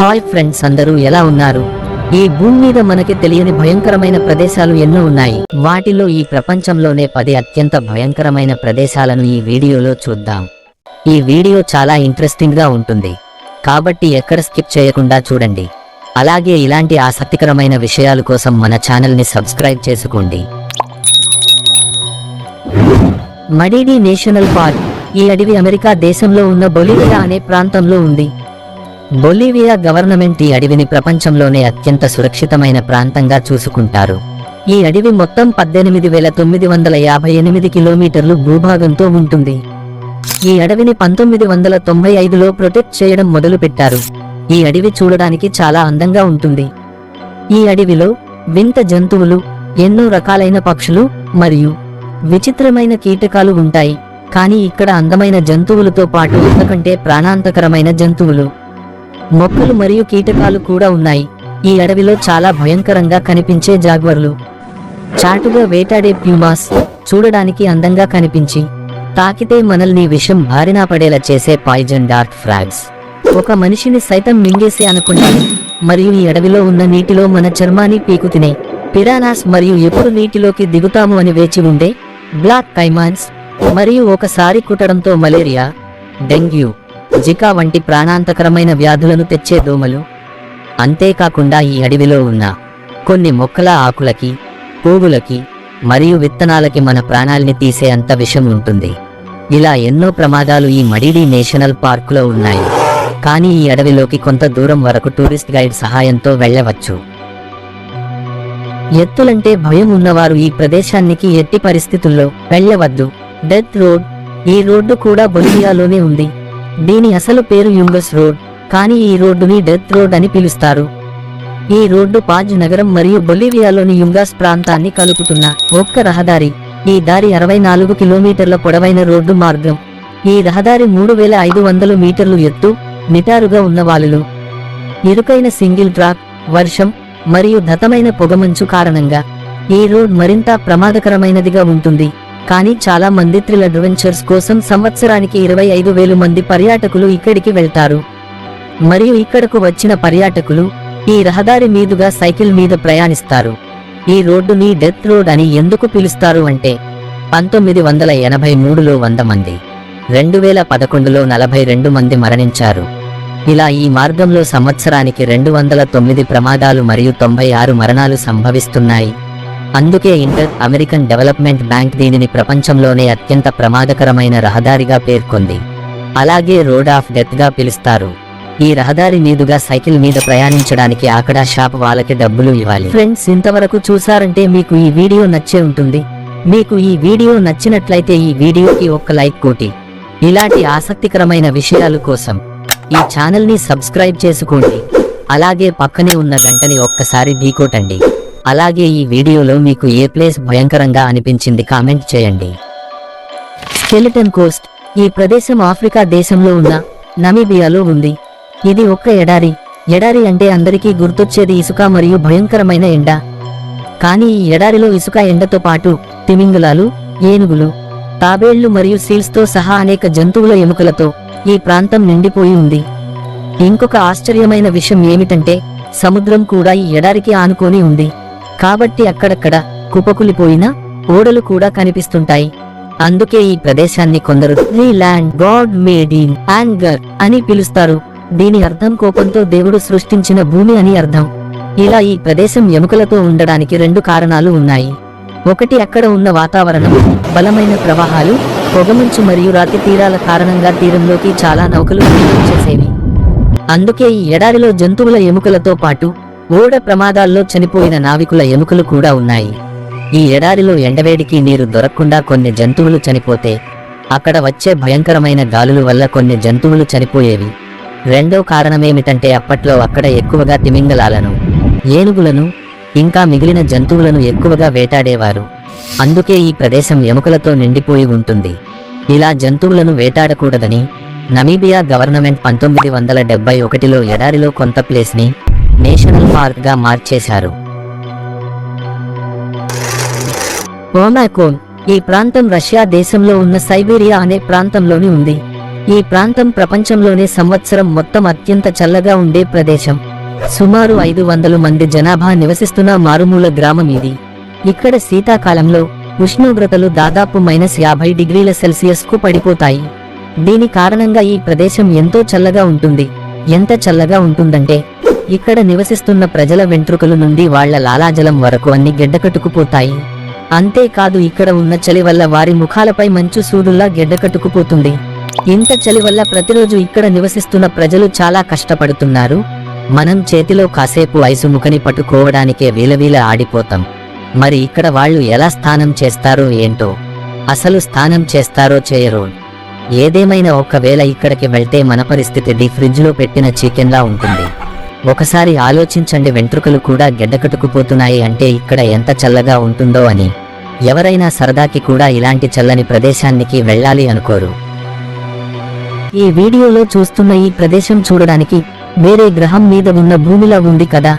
Hi friends అందరూ ఎలా ఉన్నారు? ఈ భూమి మీద మనకి తెలియని భయంకరమైన ప్రదేశాలు ఎన్నో ఉన్నాయి. వాటిలో ఈ ప్రపంచంలోనే పది అత్యంత భయంకరమైన ప్రదేశాలను ఈ వీడియోలో చూద్దాం. ఈ వీడియో చాలా ఇంట్రెస్టింగ్గా ఉంటుంది. కాబట్టి ఎక్కడ స్కిప్ చేయకుండా చూడండి. అలాగే ఇలాంటి ఆసక్తికరమైన విషయాల కోసం మన ఛానల్ని సబ్స్క్రైబ్ చేసుకోండి. మడిడి నేషనల్ పార్క్ ఈ అడవి అమెరికా దేశంలో ఉన్న బొలివియా అనే ప్రాంతంలో ఉంది. బొలీవియా గవర్నమెంట్ ఈ అడవిని ప్రపంచంలోనే అత్యంత సురక్షితమైన ప్రాంతంగా చూసుకుంటారు. ఈ అడవి మొత్తం పద్దెనిమిది వేల తొమ్మిది వందల యాభై ఎనిమిది కిలోమీటర్లు భూభాగంతో ఉంటుంది. ఈ అడవిని పంతొమ్మిది వందల తొంభై ఐదులో ప్రొటెక్ట్ చేయడం మొదలుపెట్టారు. ఈ అడవి చూడడానికి చాలా అందంగా ఉంటుంది. ఈ అడవిలో వింత జంతువులు ఎన్నో రకాలైన పక్షులు మరియు విచిత్రమైన కీటకాలు ఉంటాయి. కానీ ఇక్కడ అందమైన జంతువులతో పాటు ఎందుకంటే ప్రాణాంతకరమైన జంతువులు. మొక్కలు మరియు కీటకాలు కూడా ఉన్నాయి. ఈ అడవిలో చాలా భయంకరంగా కనిపించే జాగ్వర్లు. చాటుగా వేటాడే ప్యూమాస్ చూడడానికి అందంగా కనిపించి తాకితే మనల్ని విషం భారినా పడేలా చేసే పాయిజన్ డార్క్ ఫ్రాగ్స్. ఒక మనిషిని సైతం మింగేసి అనుకుంటాను మరియు ఈ అడవిలో ఉన్న నీటిలో మన చర్మాన్ని పీకు తినే పిరానాస్ మరియు ఎప్పుడు నీటిలోకి దిగుతాము అని వేచి ఉండే బ్లాక్ కైమాన్స్ మరియు ఒకసారి కుట్టడంతో మలేరియా డెంగ్యూ జికా వంటి ప్రాణాంతకరమైన వ్యాధులను తెచ్చే దోమలు. అంతేకాకుండా ఈ అడవిలో ఉన్న కొన్ని మొక్కల ఆకులకి పువ్వులకి మరియు విత్తనాలకి మన ప్రాణాల్ని తీసే అంత విషం ఉంటుంది. ఇలా ఎన్నో ప్రమాదాలు ఈ మడిడి నేషనల్ పార్కులో ఉన్నాయి. కానీ ఈ అడవిలోకి కొంత దూరం వరకు టూరిస్ట్ గైడ్ సహాయంతో వెళ్ళవచ్చు. ఎత్తులంటే భయం ఉన్నవారు ఈ ప్రదేశానికి ఎట్టి పరిస్థితుల్లో వెళ్ళవద్దు. డెత్ రోడ్ ఈ రోడ్డు కూడా బొలివియాలోనే ఉంది. దీని అసలు పేరు యుంగస్ రోడ్ కానీ ఈ రోడ్డుని డెత్ రోడ్ అని పిలుస్తారు. ఈ రోడ్డు పాజ్ నగరం మరియు బొలివియాలోని యుంగాస్ ప్రాంతాన్ని కలుపుతున్న ఒక్క రహదారి. ఈ దారి అరవై నాలుగు కిలోమీటర్ల పొడవైన రోడ్డు మార్గం. ఈ రహదారి మూడు వేల ఐదు వందల మీటర్లు ఎత్తు నిటారుగా ఉన్న వాలులు. ఇరుకైన సింగిల్ ట్రాక్ వర్షం మరియు దతమైన పొగమంచు కారణంగా ఈ రోడ్ మరింత ప్రమాదకరమైనదిగా ఉంటుంది. కానీ చాలా మంది థ్రిల్ అడ్వెంచర్స్ కోసం సంవత్సరానికి ఇరవై ఐదు వేలు మంది పర్యాటకులు ఇక్కడికి వెళ్తారు. మరియు ఇక్కడకు వచ్చిన పర్యాటకులు ఈ రహదారి మీదుగా సైకిల్ మీద ప్రయాణిస్తారు. ఈ రోడ్డుని డెత్ రోడ్ అని ఎందుకు పిలుస్తారు అంటే పంతొమ్మిది వందల ఎనభై మూడులో వంద మంది రెండు వేల పదకొండులో నలభై రెండు మంది మరణించారు. ఇలా ఈ మార్గంలో సంవత్సరానికి రెండు వందల తొమ్మిది ప్రమాదాలు మరియు తొంభై ఆరు మరణాలు సంభవిస్తున్నాయి. అందుకే ఇంటర్ అమెరికన్ డెవలప్మెంట్ బ్యాంక్ దీనిని ప్రపంచంలోనే అత్యంత ప్రమాదకరమైన రహదారిగా పేర్కొంది. అలాగే రోడ్ ఆఫ్ డెత్గా పిలుస్తారు. ఈ రహదారి మీదుగా సైకిల్ మీద ప్రయాణించడానికి ఆకడా షాప్ వాళ్ళకి డబ్బులు ఇవ్వాలి. ఫ్రెండ్స్ ఇంతవరకు చూసారంటే మీకు ఈ వీడియో నచ్చే ఉంటుంది. మీకు ఈ వీడియో నచ్చినట్లయితే ఈ వీడియోకి ఒక్క లైక్ కోటి ఇలాంటి ఆసక్తికరమైన విషయాల కోసం ఈ ఛానల్ని సబ్స్క్రైబ్ చేసుకోండి. అలాగే పక్కనే ఉన్న గంటని ఒక్కసారి ఢీకోటండి అలాగే ఈ వీడియోలో మీకు ఏ ప్లేస్ భయంకరంగా అనిపించింది కామెంట్ చేయండి. స్కెలిటన్ కోస్ట్ ఈ ప్రదేశం ఆఫ్రికా దేశంలో ఉన్న నమీబియాలో ఉంది. ఇది ఒక్క ఎడారి. ఎడారి అంటే అందరికీ గుర్తొచ్చేది ఇసుక మరియు భయంకరమైన ఎండ. కానీ ఈ ఎడారిలో ఇసుక ఎండతో పాటు తిమింగులాలు ఏనుగులు తాబేళ్ళు మరియు సీల్స్తో సహా అనేక జంతువుల ఎముకలతో ఈ ప్రాంతం నిండిపోయి ఉంది. ఇంకొక ఆశ్చర్యమైన విషయం ఏమిటంటే సముద్రం కూడా ఈ ఎడారికి ఆనుకొని ఉంది. కాబట్టి అక్కడక్కడ కుపకులిపోయిన ఓడలు కూడా కనిపిస్తుంటాయి. అందుకే ఈ ప్రదేశాన్ని కొందరు land God made in anger అని పిలుస్తారు. దీని అర్థం కోపంతో దేవుడు సృష్టించిన భూమి అని అర్థం. ఇలా ఈ ప్రదేశం ఎముకలతో ఉండడానికి రెండు కారణాలు ఉన్నాయి. ఒకటి అక్కడ ఉన్న వాతావరణం బలమైన ప్రవాహాలు పొగమంచు మరియు రాతి తీరాల కారణంగా తీరంలోకి చాలా నౌకలు చేసేవి. అందుకే ఈ ఎడారిలో జంతువుల ఎముకలతో పాటు ఓడ ప్రమాదాల్లో చనిపోయిన నావికుల ఎముకలు కూడా ఉన్నాయి. ఈ ఎడారిలో ఎండవేడికి నీరు దొరకకుండా కొన్ని జంతువులు చనిపోతే అక్కడ వచ్చే భయంకరమైన గాలుల వల్ల కొన్ని జంతువులు చనిపోయేవి. రెండో కారణమేమిటంటే అప్పట్లో అక్కడ ఎక్కువగా తిమింగలాలను ఏనుగులను ఇంకా మిగిలిన జంతువులను ఎక్కువగా వేటాడేవారు. అందుకే ఈ ప్రదేశం ఎముకలతో నిండిపోయి ఉంటుంది. ఇలా జంతువులను వేటాడకూడదని నమీబియా గవర్నమెంట్ పంతొమ్మిది వందల డెబ్బై ఒకటిలో ఎడారిలో కొంత ప్లేస్ని నేషనల్ పార్క్గా మార్చేశారు. ఓమాకోన్ ఈ ప్రాంతం రష్యా దేశంలో ఉన్న సైబీరియా అనే ప్రాంతంలోని ఉంది. ఈ ప్రాంతం ప్రపంచంలోనే సంవత్సరం మొత్తం అత్యంత చల్లగా ఉండే ప్రదేశం. సుమారు ఐదు వందల మంది జనాభా నివసిస్తున్న మారుమూల గ్రామం ఇది. ఇక్కడ శీతాకాలంలో ఉష్ణోగ్రతలు దాదాపు మైనస్ యాభై డిగ్రీల సెల్సియస్కు పడిపోతాయి. దీని కారణంగా ఈ ప్రదేశం ఎంతో చల్లగా ఉంటుంది. ఎంత చల్లగా ఉంటుందంటే ఇక్కడ నివసిస్తున్న ప్రజల వెంట్రుకలు నుండి వాళ్ళ లాలాజలం వరకు అన్ని గెడ్డకట్టుకుపోతాయి. అంతేకాదు ఇక్కడ ఉన్న చలి వల్ల వారి ముఖాలపై మంచు సూదుల్లా గెడ్డకట్టుకుపోతుంది. ఇంత చలి వల్ల ప్రతిరోజు ఇక్కడ నివసిస్తున్న ప్రజలు చాలా కష్టపడుతున్నారు. మనం చేతిలో కాసేపు ఐసు ముఖని పట్టుకోవడానికే వీలవీల ఆడిపోతాం. మరి ఇక్కడ వాళ్ళు ఎలా స్నానం చేస్తారో ఏంటో? అసలు స్నానం చేస్తారో చేయరో. ఏదేమైనా ఒకవేళ ఇక్కడికి వెళ్తే మన పరిస్థితి ది ఫ్రిడ్జ్లో పెట్టిన చికెన్లా ఉంటుంది. ఒకసారి ఆలోచించండి వెంట్రుకలు కూడా గెడ్డకట్టుకుపోతున్నాయి అంటే ఇక్కడ ఎంత చల్లగా ఉంటుందో అని. ఎవరైనా సరదాకి కూడా ఇలాంటి చల్లని ప్రదేశానికి వెళ్ళాలి అనుకోరు. ఈ వీడియోలో చూస్తున్న ఈ ప్రదేశం చూడడానికి వేరే గ్రహం మీద ఉన్న భూమిలా ఉంది కదా.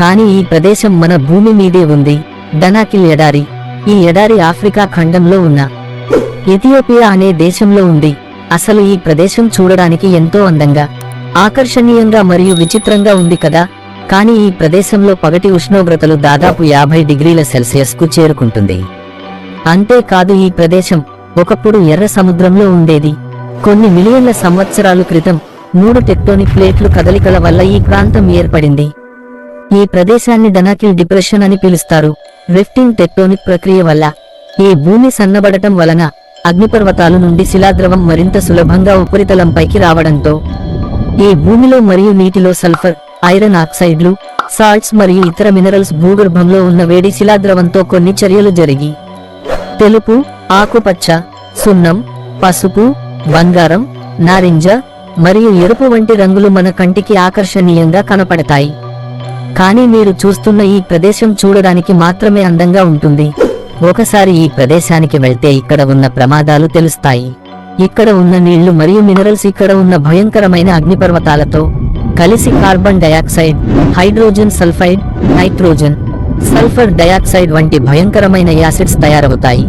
కానీ ఈ ప్రదేశం మన భూమి మీదే ఉంది. డనాకిల్ ఎడారి ఈ ఎడారి ఆఫ్రికా ఖండంలో ఉన్న. ఇథియోపియా అనే దేశంలో ఉంది. అసలు ఈ ప్రదేశం చూడడానికి ఎంతో అందంగా. ఆకర్షణీయంగా మరియు విచిత్రంగా ఉంది కదా. కానీ ఈ ప్రదేశంలో పగటి ఉష్ణోగ్రతలు దాదాపు యాభై డిగ్రీల సెల్సియస్కు చేరుకుంటుంది అంతేకాదు ఈ ప్రదేశం ఒకప్పుడు ఎర్ర సముద్రంలో ఉండేది. కొన్ని మిలియన్ల సంవత్సరాల క్రితం మూడు టెక్టోనిక్ ప్లేట్లు కదలికల వల్ల ఈ ప్రాంతం ఏర్పడింది. ఈ ప్రదేశాన్ని డనాకిల్ డిప్రెషన్ అని పిలుస్తారు. రిఫ్టింగ్ టెక్టోనిక్ ప్రక్రియ వల్ల ఈ భూమి సన్నబడటం వలన అగ్నిపర్వతాలు నుండి శిలాద్రవం మరింత సులభంగా ఉపరితలంపైకి రావడంతో ఈ భూమిలో మరియు నీటిలో సల్ఫర్ ఐరన్ ఆక్సైడ్లు సాల్ట్స్ మరియు ఇతర మినరల్స్ భూగర్భంలో ఉన్న వేడి శిలాద్రవంతో కొన్ని చర్యలు జరిగి. తెలుపు ఆకుపచ్చ సున్నం పసుపు బంగారం నారింజ మరియు ఎరుపు వంటి రంగులు మన కంటికి ఆకర్షణీయంగా కనపడతాయి. కానీ మీరు చూస్తున్న ఈ ప్రదేశం చూడడానికి మాత్రమే అందంగా ఉంటుంది. ఒకసారి ఈ ప్రదేశానికి వెళ్తే ఇక్కడ ఉన్న ప్రమాదాలు తెలుస్తాయి. ఇక్కడ ఉన్న నీళ్ళు మరియు మినరల్స్ ఇక్కడ ఉన్న భయంకరమైన అగ్నిపర్వతాలతో కలిసి carbon dioxide hydrogen sulphide nitrogen sulphur dioxide వంటి భయంకరమైన యాసిడ్స్ తయారవుతాయి.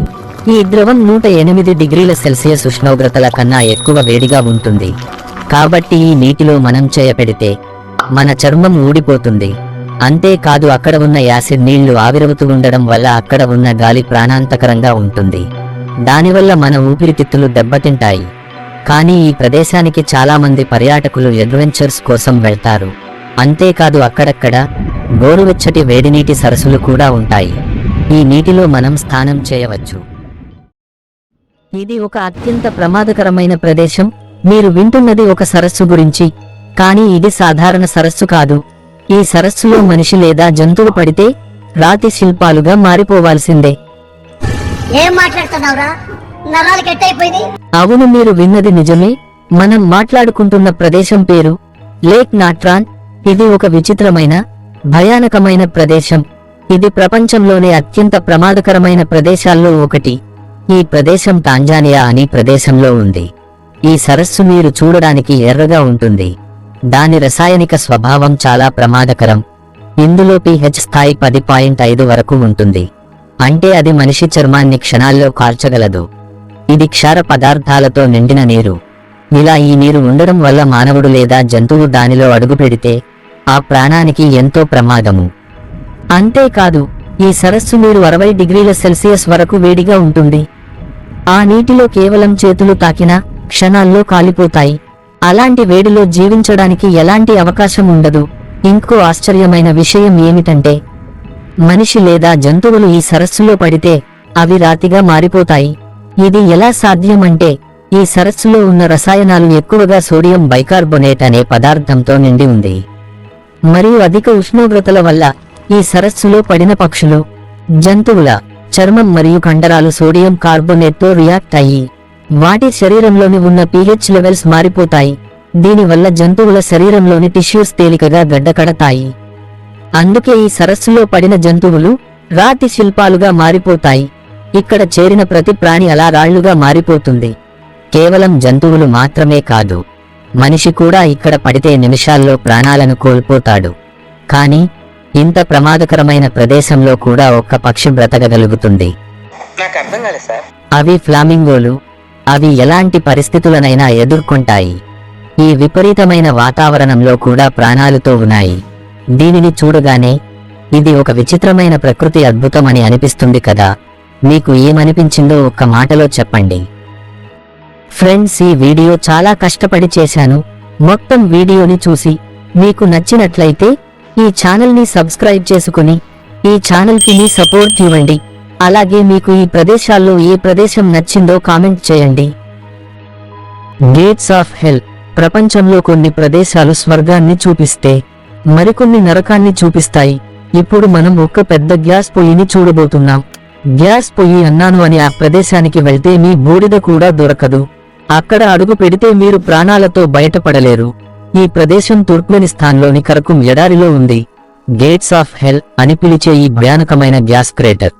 ఈ ద్రవం నూట ఎనిమిది డిగ్రీల సెల్సియస్ ఉష్ణోగ్రతల కన్నా ఎక్కువ వేడిగా ఉంటుంది. కాబట్టి ఈ నీటిలో మనం చేయపెడితే మన చర్మం ఊడిపోతుంది. అంతేకాదు అక్కడ ఉన్న యాసిడ్ నీళ్ళు ఆవిరవుతూ ఉండడం వల్ల అక్కడ ఉన్న గాలి ప్రాణాంతకరంగా ఉంటుంది. దానివల్ల మన ఊపిరితిత్తులు దెబ్బతింటాయి. కానీ ఈ ప్రదేశానికి చాలామంది పర్యాటకులు అడ్వెంచర్స్ కోసం వెళ్తారు. అంతేకాదు అక్కడక్కడ గోరువెచ్చటి వేడినీటి సరస్సులు కూడా ఉంటాయి. ఈ నీటిలో మనం స్నానం చేయవచ్చు. ఇది ఒక అత్యంత ప్రమాదకరమైన ప్రదేశం. మీరు వింటున్నది ఒక సరస్సు గురించి. కానీ ఇది సాధారణ సరస్సు కాదు. ఈ సరస్సులో మనిషి లేదా జంతువు పడితే రాతి శిల్పాలుగా మారిపోవాల్సిందే. ఏం మాట్లాడుతున్నావురా? నరాలు కట్టయిపోయింది. అవును మీరు విన్నది నిజమే. మనం మాట్లాడుకుంటున్న ప్రదేశం పేరు లేక్ నాట్రాన్. ఇది ఒక విచిత్రమైన భయానకమైన ప్రదేశం. ఇది ప్రపంచంలోనే అత్యంత ప్రమాదకరమైన ప్రదేశాల్లో ఒకటి. ఈ ప్రదేశం టాంజానియా అని ప్రదేశంలో ఉంది. ఈ సరస్సు మీరు చూడడానికి ఎర్రగా ఉంటుంది. దాని రసాయనిక స్వభావం చాలా ప్రమాదకరం. ఇందులో పిహెచ్ స్థాయి పది పాయింట్ ఐదు వరకు ఉంటుంది. అంటే అది మనిషి చర్మాన్ని క్షణాల్లో కాల్చగలదు. ఇది క్షార పదార్థాలతో నిండిన నీరు. ఇలా ఈ నీరు ఉండడం వల్ల మానవుడు లేదా జంతువు దానిలో అడుగు పెడితే ఆ ప్రాణానికి ఎంతో ప్రమాదము. అంతేకాదు ఈ సరస్సు నీరు అరవై డిగ్రీల సెల్సియస్ వరకు వేడిగా ఉంటుంది. ఆ నీటిలో కేవలం చేతులు తాకినా క్షణాల్లో కాలిపోతాయి. అలాంటి వేడిలో జీవించడానికి ఎలాంటి అవకాశం ఉండదు. ఇంకో ఆశ్చర్యమైన విషయం ఏమిటంటే మనిషి లేదా జంతువులు ఈ సరస్సులో పడితే అవి రాతిగా మారిపోతాయి. ఇది ఎలా సాధ్యమంటే ఈ సరస్సులో ఉన్న రసాయనాలు ఎక్కువగా సోడియం బైకార్బోనేట్ అనే పదార్థంతో నిండి ఉంది. మరియు అధిక ఉష్ణోగ్రతల వల్ల ఈ సరస్సులో పడిన పక్షులు జంతువుల చర్మం మరియు కండరాలు సోడియం కార్బోనేట్తో రియాక్ట్ అయ్యి వాటి శరీరంలోని ఉన్న పీహెచ్ లెవెల్స్ మారిపోతాయి. దీనివల్ల జంతువుల శరీరంలోని టిష్యూస్ తేలికగా గడ్డకడతాయి. అందుకే ఈ సరస్సులో పడిన జంతువులు రాతి శిల్పాలుగా మారిపోతాయి. ఇక్కడ చేరిన ప్రతి ప్రాణి అలా రాళ్ళుగా మారిపోతుంది. కేవలం జంతువులు మాత్రమే కాదు. మనిషి కూడా ఇక్కడ పడితే నిమిషాల్లో ప్రాణాలను కోల్పోతాడు. కానీ ఇంత ప్రమాదకరమైన ప్రదేశంలో కూడా ఒక్క పక్షి బ్రతకగలుగుతుంది. అవి ఫ్లామింగోలు. అవి ఎలాంటి పరిస్థితులనైనా ఎదుర్కొంటాయి. ఈ విపరీతమైన వాతావరణంలో కూడా ప్రాణాలతో ఉన్నాయి. దీనిని చూడగానే ఇది ఒక విచిత్రమైన ప్రకృతి అద్భుతం అని అనిపిస్తుంది కదా. మీకు ఏమనిపించిందో ఒక్క మాటలో చెప్పండి. ఫ్రెండ్స్ ఈ వీడియో చాలా కష్టపడి చేశాను. మొత్తం వీడియోని చూసి మీకు నచ్చినట్లయితే ఈ ఛానల్ని సబ్స్క్రైబ్ చేసుకుని ఈ ఛానల్కి మీ సపోర్ట్ ఇవ్వండి. అలాగే మీకు ఈ ప్రదేశాల్లో ఏ ప్రదేశం నచ్చిందో కామెంట్ చేయండి. గేట్స్ ఆఫ్ హెల్ ప్రపంచంలో కొన్ని ప్రదేశాలు స్వర్గాన్ని చూపిస్తే మరికొన్ని నరకాన్ని చూపిస్తాయి. ఇప్పుడు మనం ఒక పెద్ద గ్యాస్ పొయ్యిని చూడబోతున్నాం. గ్యాస్ పొయ్యి అన్నాను అని ఆ ప్రదేశానికి వెళ్తే మీ బూడిద కూడా దొరకదు. అక్కడ అడుగు పెడితే మీరు ప్రాణాలతో బయటపడలేరు. ఈ ప్రదేశం తుర్క్మెనిస్తాన్లోని కరకుం ఎడారిలో ఉంది. గేట్స్ ఆఫ్ హెల్ అని పిలిచే ఈ భయానకమైన గ్యాస్ క్రేటర్.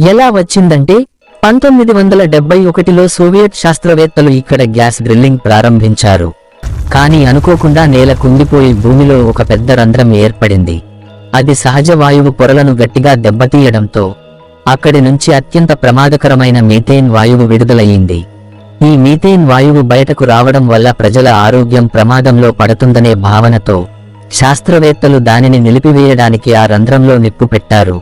ఎలా వచ్చిందంటే పంతొమ్మిది వందల డెబ్బై ఒకటిలో సోవియట్ శాస్త్రవేత్తలు ఇక్కడ గ్యాస్ డ్రిల్లింగ్ ప్రారంభించారు. కానీ అనుకోకుండా నేల కుంగిపోయి భూమిలో ఒక పెద్ద రంధ్రం ఏర్పడింది. అది సహజ వాయువు పొరలను గట్టిగా దెబ్బతీయడంతో అక్కడి నుంచి అత్యంత ప్రమాదకరమైన మీథేన్ వాయువు విడుదలయ్యింది. ఈ మీథేన్ వాయువు బయటకు రావడం వల్ల ప్రజల ఆరోగ్యం ప్రమాదంలో పడుతుందనే భావనతో శాస్త్రవేత్తలు దానిని నిలిపివేయడానికి ఆ రంధ్రంలో నిప్పు పెట్టారు.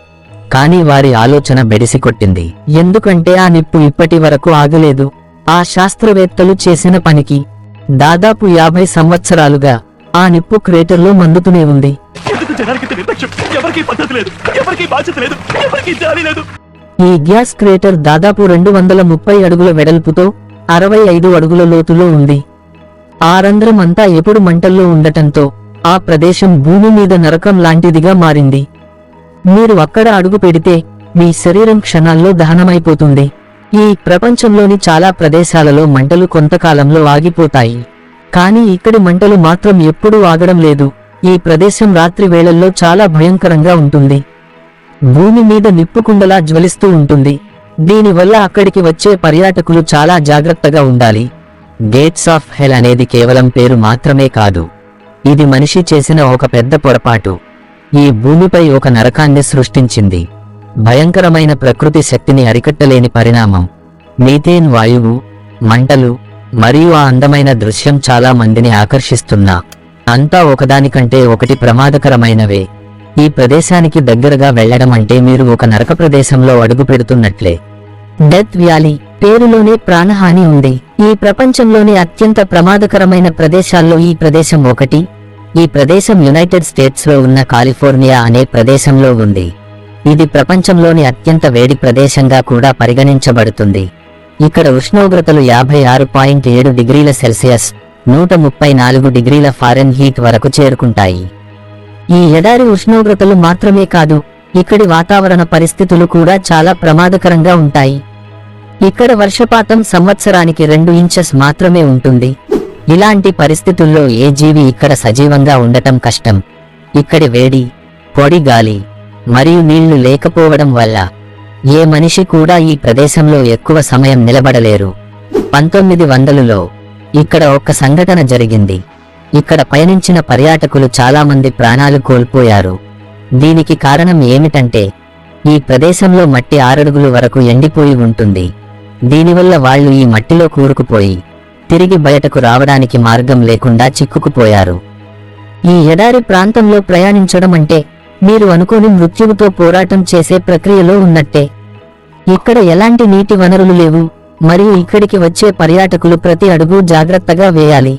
కానీ వారి ఆలోచన బెడిసికొట్టింది. ఎందుకంటే ఆ నిప్పు ఇప్పటి వరకు ఆగలేదు. ఆ శాస్త్రవేత్తలు చేసిన పనికి దాదాపు యాభై సంవత్సరాలుగా ఆ నిప్పు క్రేటర్లో మండుతూనే ఉంది. ఈ గ్యాస్ క్రేటర్ దాదాపు రెండు వందల ముప్పై అడుగుల వెడల్పుతో అరవై ఐదు అడుగుల లోతులో ఉంది. ఆ రంధ్రం అంతా ఎప్పుడు మంటల్లో ఉండటంతో ఆ ప్రదేశం భూమి మీద నరకం లాంటిదిగా మారింది. మీరు అక్కడ అడుగు పెడితే మీ శరీరం క్షణాల్లో దహనమైపోతుంది. ఈ ప్రపంచంలోని చాలా ప్రదేశాలలో మంటలు కొంతకాలంలో ఆగిపోతాయి. కానీ ఇక్కడి మంటలు మాత్రం ఎప్పుడూ ఆగడం లేదు. ఈ ప్రదేశం రాత్రి వేళల్లో చాలా భయంకరంగా ఉంటుంది. భూమి మీద నిప్పుకుండలా జ్వలిస్తూ ఉంటుంది. దీనివల్ల అక్కడికి వచ్చే పర్యాటకులు చాలా జాగ్రత్తగా ఉండాలి. గేట్స్ ఆఫ్ హెల్ అనేది కేవలం పేరు మాత్రమే కాదు. ఇది మనిషి చేసిన ఒక పెద్ద పొరపాటు. ఈ భూమిపై ఒక నరకాన్ని సృష్టించింది. భయంకరమైన ప్రకృతి శక్తిని అరికట్టలేని పరిణామం. మీథేన్ వాయువు మంటలు మరియు ఆ అందమైన దృశ్యం చాలా మందిని ఆకర్షిస్తున్నా. అంతా ఒకదానికంటే ఒకటి ప్రమాదకరమైనవే. ఈ ప్రదేశానికి దగ్గరగా వెళ్ళడం అంటే మీరు ఒక నరక ప్రదేశంలో అడుగు పెడుతున్నట్లే. డెత్ వ్యాలీ పేరులోనే ప్రాణహాని ఉంది. ఈ ప్రపంచంలోని అత్యంత ప్రమాదకరమైన ప్రదేశాల్లో ఈ ప్రదేశం ఒకటి. ఈ ప్రదేశం యునైటెడ్ స్టేట్స్లో ఉన్న కాలిఫోర్నియా అనే ప్రదేశంలో ఉంది. ఇది ప్రపంచంలోని అత్యంత వేడి ప్రదేశంగా కూడా పరిగణించబడుతుంది. ఇక్కడ ఉష్ణోగ్రతలు యాభై ఆరు పాయింట్ ఏడు డిగ్రీల సెల్సియస్ నూట ముప్పై నాలుగు డిగ్రీల ఫారెన్ హీట్ వరకు చేరుకుంటాయి. ఈ ఎడారి ఉష్ణోగ్రతలు మాత్రమే కాదు ఇక్కడి వాతావరణ పరిస్థితులు కూడా చాలా ప్రమాదకరంగా ఉంటాయి. ఇక్కడ వర్షపాతం సంవత్సరానికి రెండు ఇంచెస్ మాత్రమే ఉంటుంది. ఇలాంటి పరిస్థితుల్లో ఏ జీవి ఇక్కడ సజీవంగా ఉండటం కష్టం. ఇక్కడి వేడి పొడి గాలి మరియు నీళ్ళు లేకపోవడం వల్ల ఏ మనిషి కూడా ఈ ప్రదేశంలో ఎక్కువ సమయం నిలబడలేరు. పంతొమ్మిది వందలలో ఇక్కడ ఒక సంఘటన జరిగింది. ఇక్కడ పయనించిన పర్యాటకులు చాలా మంది ప్రాణాలు కోల్పోయారు. దీనికి కారణం ఏమిటంటే ఈ ప్రదేశంలో మట్టి ఆరడుగులు వరకు ఎండిపోయి ఉంటుంది. దీనివల్ల వాళ్ళు ఈ మట్టిలో కూరుకుపోయి తిరిగి బయటకు రావడానికి మార్గం లేకుండా చిక్కుకుపోయారు. ఈ ఎడారి ప్రాంతంలో ప్రయాణించడం అంటే మీరు అనుకోని మృత్యువుతో పోరాటం చేసే ప్రక్రియలో ఉన్నట్టే. ఇక్కడ ఎలాంటి నీటి వనరులు లేవు మరియు ఇక్కడికి వచ్చే పర్యాటకులు ప్రతి అడుగు జాగ్రత్తగా వేయాలి.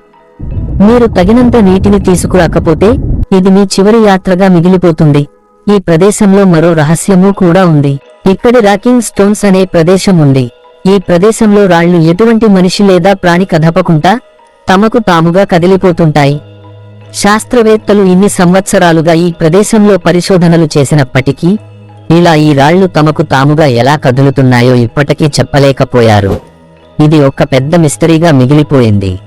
మీరు తగినంత నీటిని తీసుకురాకపోతే ఇది మీ చివరి యాత్రగా మిగిలిపోతుంది. ఈ ప్రదేశంలో మరో రహస్యము కూడా ఉంది. ఇక్కడి రాకింగ్ స్టోన్స్ అనే ప్రదేశం ఉంది. ఈ ప్రదేశంలో రాళ్ళు ఎటువంటి మనిషి లేదా ప్రాణి కదపకుండా తమకు తాముగా కదిలిపోతుంటాయి. శాస్త్రవేత్తలు ఇన్ని సంవత్సరాలుగా ఈ ప్రదేశంలో పరిశోధనలు చేసినప్పటికీ ఇలా ఈ రాళ్ళు తమకు తాముగా ఎలా కదులుతున్నాయో ఇప్పటికీ చెప్పలేకపోయారు. ఇది ఒక పెద్ద మిస్టరీగా మిగిలిపోయింది.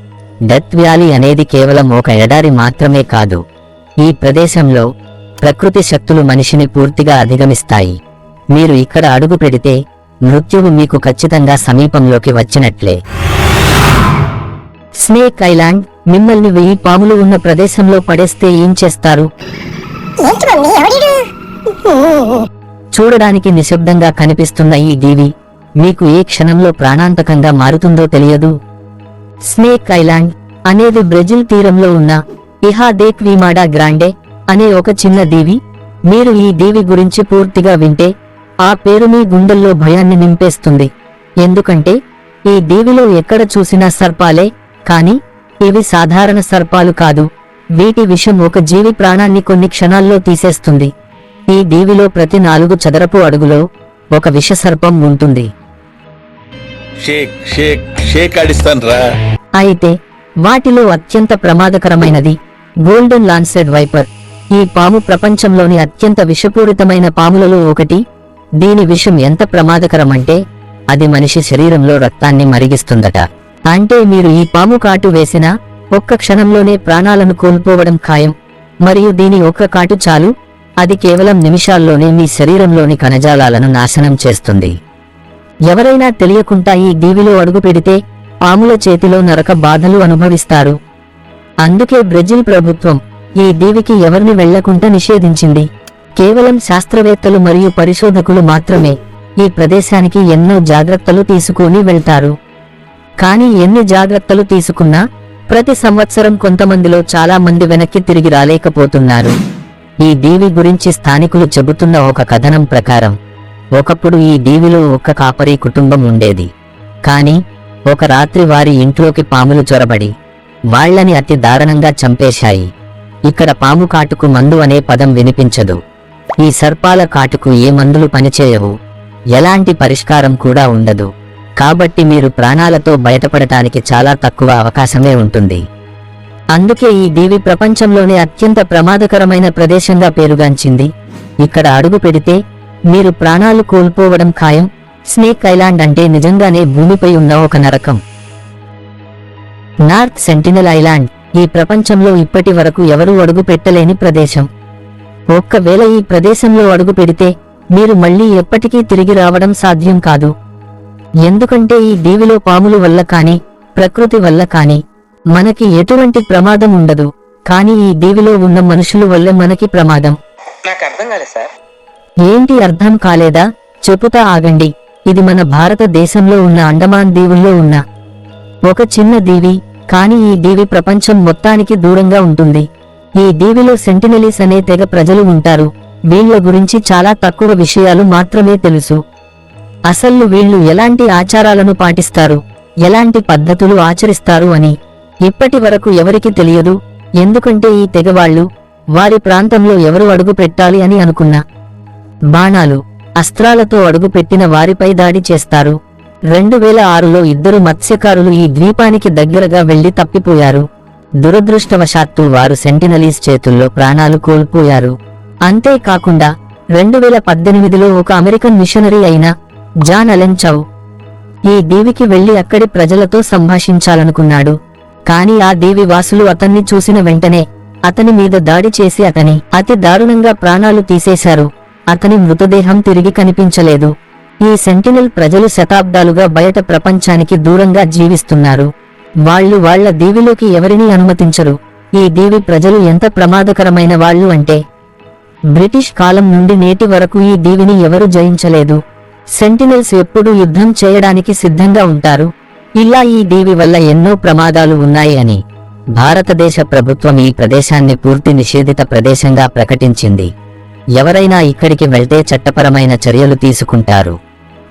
డెత్ వ్యాలీ అనేది కేవలం ఒక ఎడారి మాత్రమే కాదు. ఈ ప్రదేశంలో ప్రకృతి శక్తులు మనిషిని పూర్తిగా అధిగమిస్తాయి. మీరు ఇక్కడ అడుగు పెడితే మృత్యువు మీకు ఖచ్చితంగా సమీపంలోకి వచ్చినట్లే. స్నేక్ ఐలాండ్ మిమ్మల్ని వెయ్యి పాములు ఉన్న ప్రదేశంలో పడేస్తే ఏం చేస్తారు? చూడడానికి నిశ్శబ్దంగా కనిపిస్తున్న ఈ దీవి మీకు ఏ క్షణంలో ప్రాణాంతకంగా మారుతుందో తెలియదు. స్నేక్ ఐలాండ్ అనేది బ్రెజిల్ తీరంలో ఉన్న ఇహా దేక్ విమాడా గ్రాండే అనే ఒక చిన్న దీవి. మీరు ఈ దీవి గురించి పూర్తిగా వింటే ఆ పేరు మీ గుండెల్లో భయాన్ని నింపేస్తుంది. ఎందుకంటే ఈ దీవిలో ఎక్కడ చూసినా సర్పాలే కాని ఇవి సాధారణ సర్పాలు కాదు. వీటి విషం ఒక జీవి ప్రాణాన్ని కొన్ని క్షణాల్లో తీసేస్తుంది. ఈ దీవిలో ప్రతి నాలుగు చదరపు అడుగులో ఒక ఉంటుంది. షేక్ ఆడిస్తాను రా అయితే వాటిలో అత్యంత ప్రమాదకరమైనది గోల్డెన్ లాన్సెడ్ వైపర్. ఈ పాము ప్రపంచంలోని అత్యంత విషపూరితమైన పాములలో ఒకటి. దీని విషం ఎంత ప్రమాదకరమంటే అది మనిషి శరీరంలో రక్తాన్ని మరిగిస్తుందట. అంటే మీరు ఈ పాము కాటు వేసినా ఒక్క క్షణంలోనే ప్రాణాలను కోల్పోవడం ఖాయం. మరియు దీని ఒక్క కాటు చాలు. అది కేవలం నిమిషాల్లోనే మీ శరీరంలోని కణజాలాలను నాశనం చేస్తుంది. ఎవరైనా తెలియకుండా ఈ దీవిలో అడుగు పెడితే పాముల చేతిలో నరక బాధలు అనుభవిస్తారు. అందుకే బ్రెజిల్ ప్రభుత్వం ఈ దీవికి ఎవరిని వెళ్ళకుండా నిషేధించింది. కేవలం శాస్త్రవేత్తలు మరియు పరిశోధకులు మాత్రమే ఈ ప్రదేశానికి ఎన్నో జాగ్రత్తలు తీసుకుని వెళ్తారు. కానీ ఎన్ని జాగ్రత్తలు తీసుకున్నా ప్రతి సంవత్సరం కొంతమందిలో చాలా మంది వెనక్కి తిరిగి రాలేకపోతున్నారు. ఈ దీవి గురించి స్థానికులు చెబుతున్న ఒక కథనం ప్రకారం ఒకప్పుడు ఈ దీవిలో ఒక్క కాపరి కుటుంబం ఉండేది. కాని ఒక రాత్రి వారి ఇంట్లోకి పాములు చొరబడి వాళ్ళని అతి దారుణంగా చంపేశాయి. ఇక్కడ పాము కాటుకు మందు అనే పదం వినిపించదు. ఈ సర్పాల కాటుకు ఏ మందులు పనిచేయవు? ఎలాంటి పరిష్కారం కూడా ఉండదు. కాబట్టి మీరు ప్రాణాలతో బయటపడటానికి చాలా తక్కువ అవకాశమే ఉంటుంది. అందుకే ఈ దీవి ప్రపంచంలోనే అత్యంత ప్రమాదకరమైన ప్రదేశంగా పేరుగాంచింది. ఇక్కడ అడుగు పెడితే మీరు ప్రాణాలు కోల్పోవడం ఖాయం స్నేక్ ఐలాండ్ అంటే నిజంగానే భూమిపై ఉన్న ఒక నరకం. నార్త్ సెంటినల్ ఐలాండ్ ఈ ప్రపంచంలో ఇప్పటి వరకు ఎవరూ అడుగు పెట్టలేని ప్రదేశం. ఒక్కవేళ ఈ ప్రదేశంలో అడుగు పెడితే మీరు మళ్ళీ ఎప్పటికీ తిరిగి రావడం సాధ్యం కాదు. ఎందుకంటే ఈ దీవిలో పాముల వల్ల కాని ప్రకృతి వల్ల కాని మనకి ఎటువంటి ప్రమాదం ఉండదు. కానీ ఈ దీవిలో ఉన్న మనుషుల వల్ల మనకి ప్రమాదం. నాకు అర్థం కాలేదు సార్. ఏంటి అర్థం కాలేదా? చెప్పుతా ఆగండి. ఇది మన భారతదేశంలో ఉన్న అండమాన్ దీవుల్లో ఉన్న ఒక చిన్న దీవి కాని ఈ దీవి ప్రపంచం మొత్తానికి దూరంగా ఉంటుంది. ఈ దీవిలో సెంటినలీస్ అనే తెగ ప్రజలు ఉంటారు. వీళ్ళ గురించి చాలా తక్కువ విషయాలు మాత్రమే తెలుసు. అసలు వీళ్ళు ఎలాంటి ఆచారాలను పాటిస్తారు? ఎలాంటి పద్ధతులు ఆచరిస్తారు అని. ఇప్పటి వరకు ఎవరికి తెలియదు. ఎందుకంటే ఈ తెగవాళ్ళు వారి ప్రాంతంలో ఎవరు అడుగు పెట్టాలి అని అనుకున్నా. బాణాలు అస్త్రాలతో అడుగుపెట్టిన వారిపై దాడి చేస్తారు. రెండు వేల ఆరులో ఇద్దరు మత్స్యకారులు ఈ ద్వీపానికి దగ్గరగా వెళ్ళి తప్పిపోయారు. దురదృష్టవశాత్తు వారు సెంటినలీస్ చేతుల్లో ప్రాణాలు కోల్పోయారు. అంతేకాకుండా రెండు వేల పద్దెనిమిదిలో ఒక అమెరికన్ మిషనరీ అయిన జాన్ అలెన్ చౌ ఈ దీవికి వెళ్ళి అక్కడి ప్రజలతో సంభాషించాలనుకున్నాడు. కాని ఆ దీవి వాసులు అతన్ని చూసిన వెంటనే అతని మీద దాడి చేసి అతని అతి దారుణంగా ప్రాణాలు తీసేశారు. అతని మృతదేహం తిరిగి కనిపించలేదు. ఈ సెంటినల్ ప్రజలు శతాబ్దాలుగా బయట ప్రపంచానికి దూరంగా జీవిస్తున్నారు. వాళ్ళు వాళ్ళ దీవిలోకి ఎవరినీ అనుమతించరు. ఈ దీవి ప్రజలు ఎంత ప్రమాదకరమైన వాళ్ళు అంటే బ్రిటిష్ కాలం నుండి నేటి వరకు ఈ దీవిని ఎవరు జయించలేదు. సెంటినల్స్ ఎప్పుడూ యుద్ధం చేయడానికి సిద్ధంగా ఉంటారు. ఇలా ఈ దీవి వల్ల ఎన్నో ప్రమాదాలు ఉన్నాయి అని భారతదేశ ప్రభుత్వం ఈ ప్రదేశాన్ని పూర్తి నిషేధిత ప్రదేశంగా ప్రకటించింది. ఎవరైనా ఇక్కడికి వెళ్తే చట్టపరమైన చర్యలు తీసుకుంటారు.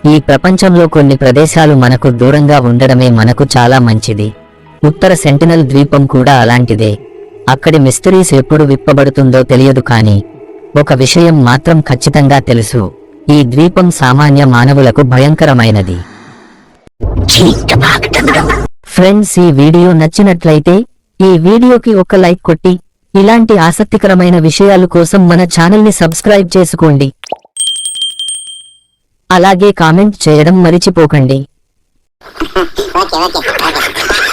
ఈ ప్రపంచంలో కొన్ని ప్రదేశాలు మనకు దూరంగా ఉండడమే మనకు చాలా మంచిది. ఉత్తర సెంటినల్ ద్వీపం కూడా అలాంటిదే. అక్కడి మిస్టరీస్ ఎప్పుడు విప్పబడుతుందో తెలియదు కానీ ఒక విషయం మాత్రం ఖచ్చితంగా తెలుసు. ఈ ద్వీపం సామాన్య మానవులకు భయంకరమైనది. ఫ్రెండ్స్ ఈ వీడియో నచ్చినట్లయితే ఈ వీడియోకి ఒక లైక్ కొట్టి ఇలాంటి ఆసక్తికరమైన విషయాలు కోసం మన ఛానల్ని సబ్స్క్రైబ్ చేసుకోండి. అలాగే కామెంట్ చేయడం మరిచిపోకండి.